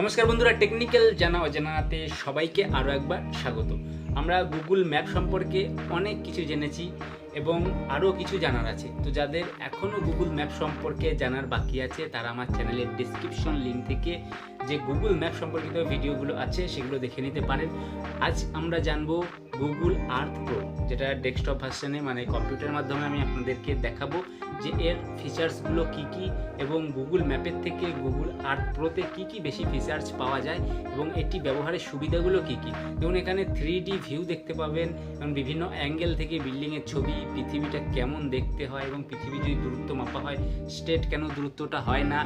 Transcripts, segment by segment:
নমস্কার বন্ধুরা টেকনিক্যাল জানা অজানাতে সবাইকে আরও একবার স্বাগত। আমরা গুগল ম্যাপ সম্পর্কে অনেক কিছু জেনেছি এবং আরও কিছু জানার আছে। তো যাদের এখনও গুগল ম্যাপ সম্পর্কে জানার বাকি আছে, তারা আমার চ্যানেলের ডিসক্রিপশন লিঙ্ক থেকে যে গুগল ম্যাপ সম্পর্কিত ভিডিওগুলো আছে, সেগুলো দেখে নিতে পারেন। আজ আমরা জানব গুগল আর্থ প্রো যেটা ডেস্কটপ ভার্সনে মানে কম্পিউটারের মাধ্যমে আমি আপনাদেরকে দেখাবো যে এর ফিচার্সগুলো কি কি এবং গুগল ম্যাপের থেকে গুগল আর্থ প্রোতে কি কি বেশি ফিচার্স পাওয়া যায় এবং এটি ব্যবহারের সুবিধাগুলো কি কি। যেমন এখানে থ্রি ভিউ দেখতে পাবেন এবং বিভিন্ন অ্যাঙ্গেল থেকে বিল্ডিংয়ের ছবি, পৃথিবীটা কেমন দেখতে হয় এবং পৃথিবী যদি দূরত্ব মাপা হয় স্টেট কেন দূরত্বটা হয় না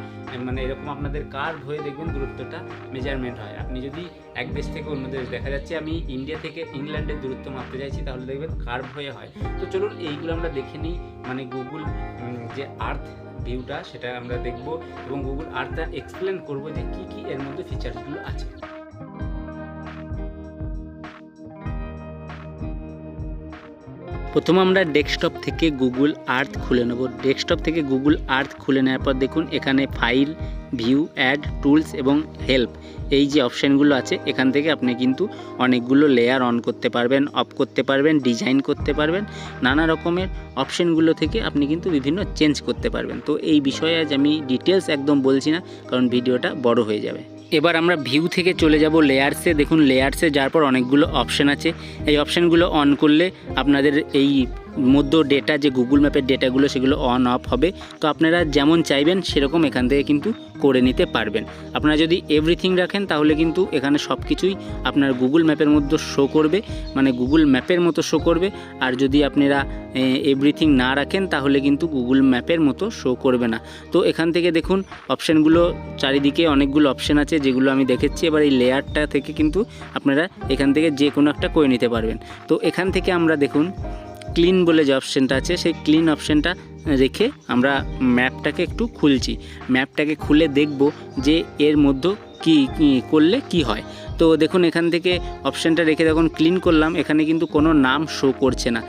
মানে এরকম আপনাদের কার্ভ হয়ে দেখবেন দূরত্বটা মেজারমেন্ট হয়। আপনি যদি এক দেশ থেকে অন্য দেশ। দেখা যাচ্ছে আমি ইন্ডিয়া থেকে ইংল্যান্ডের দূরত্ব মাপতে চাইছি, তাহলে দেখবেন কার্ভ হয়ে হয়। তো চলুন এইগুলো আমরা দেখে নিই। মানে গুগল যে আর্থ ভিউটা সেটা আমরা দেখব এবং গুগল আর্থটা এক্সপ্লেন করব যে কি কি এর মধ্যে ফিচার্সগুলো আছে। প্রথমে আমরা ডেস্কটপ থেকে গুগল আর্থ খুলে নেব। ডেস্কটপ থেকে গুগল আর্থ খুলে নেওয়ার পর দেখুন এখানে ফাইল ভিউ, অ্যাড, টুলস এবং হেল্প এই যে অপশানগুলো আছে, এখান থেকে আপনি কিন্তু অনেকগুলো লেয়ার অন করতে পারবেন অফ করতে পারবেন ডিজাইন করতে পারবেন, নানা রকমের অপশানগুলো থেকে আপনি কিন্তু বিভিন্ন চেঞ্জ করতে পারবেন। তো এই বিষয়ে আজ আমি ডিটেলস একদম বলছি না, কারণ ভিডিওটা বড় হয়ে যাবে। এবার আমরা ভিউ থেকে চলে যাব লেয়ার্সে দেখুন লেয়ার্সে যাওয়ার পর অনেকগুলো অপশান আছে। এই অপশানগুলো অন করলে আপনাদের এই মধ্য ডেটা যে গুগল ম্যাপের ডেটাগুলো সেগুলো অন অফ হবে। তো আপনারা যেমন চাইবেন সেরকম এখান থেকে কিন্তু করে নিতে পারবেন। আপনারা যদি এভরিথিং রাখেন তাহলে কিন্তু এখানে সব কিছুই আপনার গুগল ম্যাপের মধ্যে শো করবে। মানে গুগল ম্যাপের মতো শো করবে। আর যদি আপনারা এভরিথিং না রাখেন তাহলে কিন্তু গুগল ম্যাপের মতো শো করবে না। তো এখান থেকে দেখুন অপশানগুলো চারিদিকে অনেকগুলো অপশান আছে যেগুলো আমি দেখেছি। এবার এই লেয়ারটা থেকে কিন্তু আপনারা এখান থেকে যে কোনো একটা করে নিতে পারবেন। তো এখান থেকে আমরা দেখুন ক্লিন বলে যে অপশানটা আছে, সেই ক্লিন অপশানটা রেখে আমরা ম্যাপটাকে একটু খুলছি। ম্যাপটাকে খুলে দেখব যে এর মধ্যে কি করলে কি হয়। তো দেখুন, এখান থেকে অপশানটা রেখে যখন ক্লিন করলাম, এখানে কিন্তু কোনো নাম শো করছে না।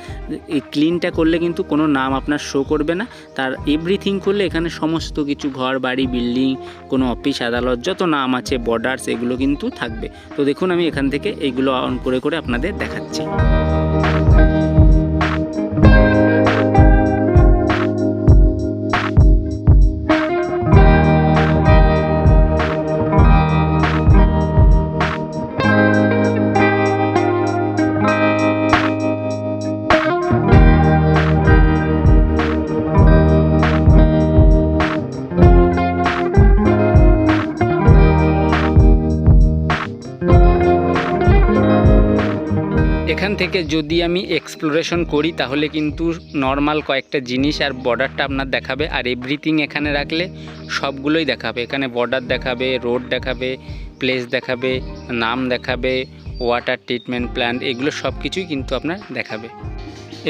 এই ক্লিনটা করলে কিন্তু কোনো নাম আপনার শো করবে না। তার এভরিথিং করলে এখানে সমস্ত কিছু, ঘর, বাড়ি বিল্ডিং কোনো অফিস আদালত, যত নাম আছে বর্ডার্স এগুলো কিন্তু থাকবে। তো দেখুন, আমি এখান থেকে এইগুলো অন করে করে আপনাদের দেখাচ্ছি। এখান থেকে যদি আমি এক্সপ্লোরেশন করি, তাহলে কিন্তু নর্মাল কয়েকটা জিনিস আর বর্ডারটা আপনার দেখাবে। আর এভরিথিং এখানে রাখলে সবগুলোই দেখাবে। এখানে বর্ডার দেখাবে রোড দেখাবে প্লেস দেখাবে, নাম দেখাবে ওয়াটার ট্রিটমেন্ট প্ল্যান্ট এগুলো সব কিছুই কিন্তু আপনার দেখাবে।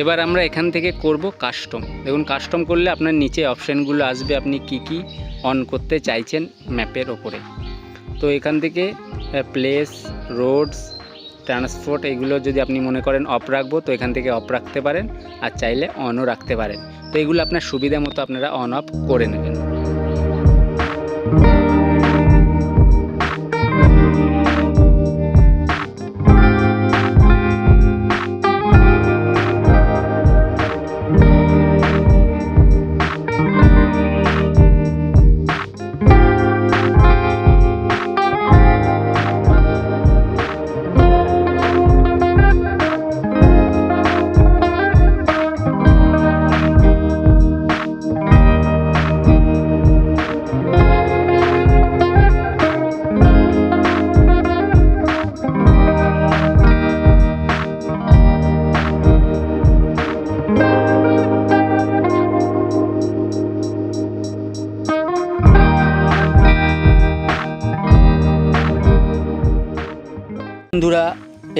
এবার আমরা এখান থেকে করব কাস্টম দেখুন কাস্টম করলে আপনার নিচে অপশানগুলো আসবে, আপনি কি কি অন করতে চাইছেন ম্যাপের ওপরে। তো এখান থেকে প্লেস রোডস ট্রান্সপোর্ট এগুলো যদি আপনি মনে করেন অফ রাখব, তো এখান থেকে অফ রাখতে পারেন আর চাইলে অনও রাখতে পারেন। তো এগুলো আপনার সুবিধা মতো আপনারা অন অফ করে নেবেন।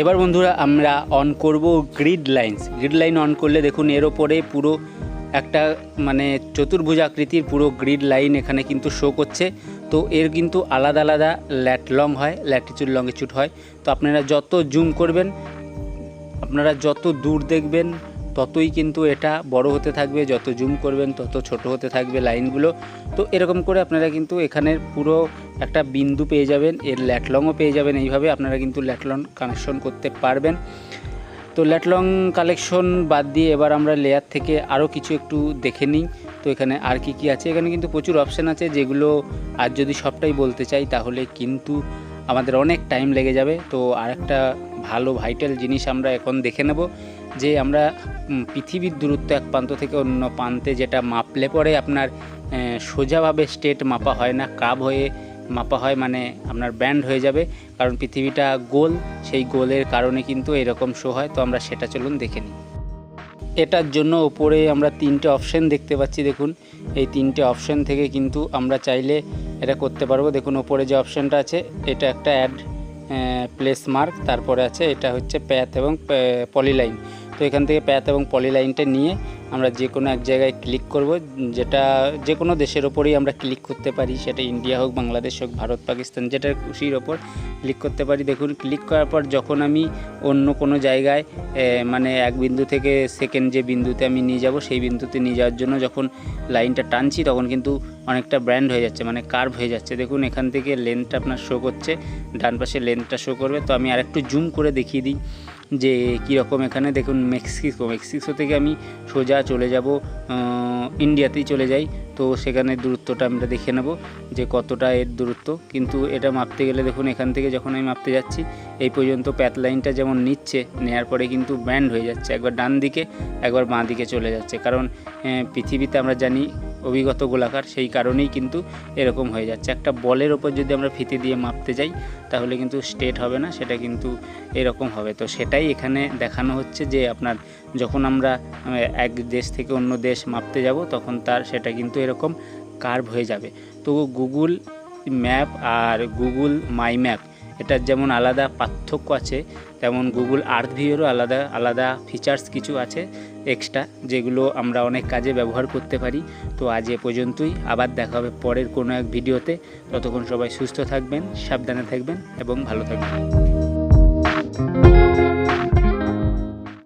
এবার বন্ধুরা আমরা অন করব grid lines grid line on করলে দেখুন এর ওপরে পুরো একটা মানে চতুর্ভুজ আকৃতির পুরো গ্রিড লাইন এখানে কিন্তু শো করছে। তো এর কিন্তু আলাদা আলাদা ল্যাট লং হয় ল্যাটিচিউড লঙ্গিচিউড হয়। তো আপনারা যত জুম করবেন, আপনারা যত দূর দেখবেন ততই কিন্তু এটা বড় হতে থাকবে, যত জুম করবেন তত ছোট হতে থাকবে লাইনগুলো। তো এরকম করে আপনারা কিন্তু এখানের পুরো একটা বিন্দু পেয়ে যাবেন, এর ল্যাটলংও পেয়ে যাবেন, এইভাবে আপনারা কিন্তু ল্যাটলং কানেকশন করতে পারবেন। তো ল্যাটলং কালেকশন বাদ দিয়ে এবার আমরা লেয়ার থেকে আরও কিছু একটু দেখে নিই। তো এখানে আর কি কি আছে? এখানে কিন্তু প্রচুর অপশান আছে, যেগুলো আর যদি সবটাই বলতে চাই তাহলে কিন্তু আমাদের অনেক টাইম লেগে যাবে। তো আরেকটা ভালো ভাইটাল জিনিস আমরা এখন দেখে নেব। যে আমরা পৃথিবীর দূরত্ব এক প্রান্ত থেকে অন্য প্রান্তে যেটা মাপলে পরে আপনার সোজাভাবে স্টেট মাপা হয় না, কাব হয়ে মাপা হয় মানে আপনার ব্যান্ড হয়ে যাবে। কারণ পৃথিবীটা গোল, সেই গোলের কারণে কিন্তু এরকম শো হয়। তো আমরা সেটা চলুন দেখে নিই। এটার জন্য ওপরে আমরা তিনটে অপশন দেখতে পাচ্ছি, দেখুন। এই তিনটে অপশন থেকে কিন্তু আমরা চাইলে এটা করতে পারব। দেখুন, ওপরে যে অপশনটা আছে, এটা একটা অ্যাড প্লেস মার্ক। তারপরে আছে, এটা হচ্ছে প্যাথ এবং পলিলাইন। তো এখান থেকে প্যাথ এবং পলিলাইনটা নিয়ে আমরা যে কোনো এক জায়গায় ক্লিক করব, যেটা যে কোনো দেশের ওপরেই আমরা ক্লিক করতে পারি। সেটা ইন্ডিয়া হোক বাংলাদেশ হোক, ভারত, পাকিস্তান যেটা খুশির ওপর ক্লিক করতে পারি। দেখুন ক্লিক করার পর যখন আমি অন্য কোনো জায়গায় মানে এক বিন্দু থেকে সেকেন্ড যে বিন্দুতে আমি নিয়ে যাব, সেই বিন্দুতে নিয়ে যাওয়ার জন্য যখন লাইনটা টানছি, তখন কিন্তু অনেকটা ব্র্যান্ড হয়ে যাচ্ছে মানে কার্ভ হয়ে যাচ্ছে। দেখুন, এখান থেকে লেন্থটা আপনার শো করছে, ডান পাশে লেন্থটা শো করবে। তো আমি আরেকটু জুম করে দেখিয়ে দিই। যে কীরকম এখানে দেখুন মেক্সিকো মেক্সিকো থেকে আমি সোজা চলে যাব ইন্ডিয়াতেই চলে যাই। তো সেখানে দূরত্বটা আমরা দেখে নেব যে কতটা এর দূরত্ব। কিন্তু এটা মাপতে গেলে দেখুন, এখান থেকে যখন আমি মাপতে যাচ্ছি, এই পর্যন্ত প্যাথ লাইনটা যেমন নিচ্ছে নেওয়ার পরে কিন্তু ব্যান্ড হয়ে যাচ্ছে। একবার ডান দিকে, একবার বাঁ দিকে চলে যাচ্ছে। কারণ পৃথিবীতে আমরা জানি অভিগত গোলাকার, সেই কারণেই কিন্তু এরকম হয়ে যাচ্ছে। একটা বলের ওপর যদি আমরা ফিতে দিয়ে মাপতে যাই, তাহলে কিন্তু স্টেট হবে না, সেটা কিন্তু এরকম হবে। তো সেটাই এখানে দেখানো হচ্ছে যে আপনার যখন আমরা এক দেশ থেকে অন্য দেশ মাপতে যাব, তখন তার সেটা কিন্তু এরকম কার্ভ হয়ে যাবে। তো গুগল ম্যাপ আর গুগল মাই ম্যাপ এটার যেমন আলাদা পার্থক্য আছে, তেমন গুগল আর্থ ভিউরও আলাদা আলাদা ফিচার্স কিছু আছে এক্সট্রা যেগুলো আমরা অনেক কাজে ব্যবহার করতে পারি। তো আজ এ পর্যন্তই, আবার দেখা হবে পরের কোনো এক ভিডিওতে। ততক্ষণ সবাই সুস্থ থাকবেন, সাবধানে থাকবেন এবং ভালো থাকবেন।